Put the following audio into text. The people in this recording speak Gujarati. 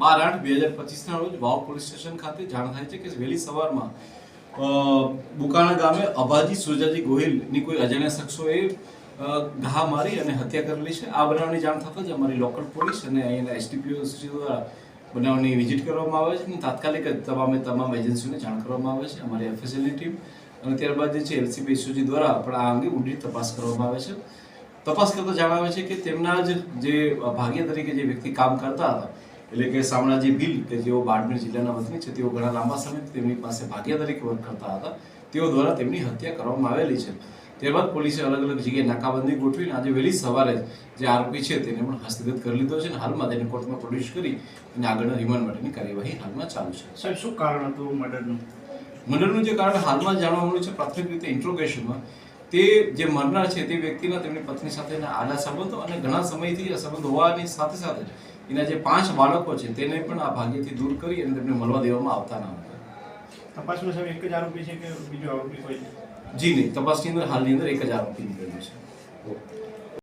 બાર આઠ બે હજાર પચીસના રોજ વાવ પોલીસ સ્ટેશન ખાતે જાણ થાય છે કે વહેલી સવારમાં બુકાણા ગામે અભાજી સુજાજી ગોહિલની કોઈ અજાણ્યા શખ્સોએ ઘા મારી અને હત્યા કરેલી છે. આ બનાવની જાણ થતાં જ અમારી લોકલ પોલીસ અને અહીંના એસડીપીઓ દ્વારા બનાવની વિઝિટ કરવામાં આવે છે અને તાત્કાલિક જ તમામે તમામ એજન્સીઓને જાણ કરવામાં આવે છે. અમારી એફએસએલની ટીમ અને ત્યારબાદ જે છે એલસીબી એસઓજી દ્વારા પણ આ અંગે ઊંડી તપાસ કરવામાં આવે છે. તપાસ કરતા જણાવે છે કે તેમના જ જે ભાગ્ય તરીકે જે વ્યક્તિ કામ કરતા હતા એટલે કે શામળાજી ભીલ કે જેઓ બાડમેર જિલ્લાના વતની છે તેઓ ઘણા લાંબા સમયથી તેમની પાસે ભાગ્યા તરીકે વર્ક કરતા હતા. તેઓ દ્વારા તેમની હત્યા કરવામાં આવેલી છે. ત્યારબાદ પોલીસે અલગ અલગ જગ્યાએ નાકાબંધી ગોઠવીને આજે વહેલી સવારે જ જે આરોપી છે તેને પણ હસ્તગત કરી લીધો છે અને હાલમાં તેને કોર્ટમાં પ્રોડ્યુસ કરી અને આગળના રિમાન્ડ માટેની કાર્યવાહી હાલમાં ચાલુ છે. સાહેબ શું કારણ હતું મર્ડરનું? મર્ડરનું જે કારણ હાલમાં જાણવા મળ્યું છે પ્રાથમિક રીતે ઇન્ટ્રોગેશનમાં તે જે મરનાર છે તે વ્યક્તિના તેમની પત્ની સાથેના આડા સંબંધો અને ઘણા સમયથી આ સંબંધ હોવાની સાથે સાથે એના જે પાંચ બાળકો છે તેને પણ આ ભાગ્યથી દૂર કરી અને તેમને મળવા દેવામાં આવતા ન હતા તપાસમાં સાહેબ એક જ આરોપી છે કે બીજો આરોપી કોઈ જી નહીં તપાસની અંદર હાલની અંદર એક જ આરોપી નીકળ્યો છે.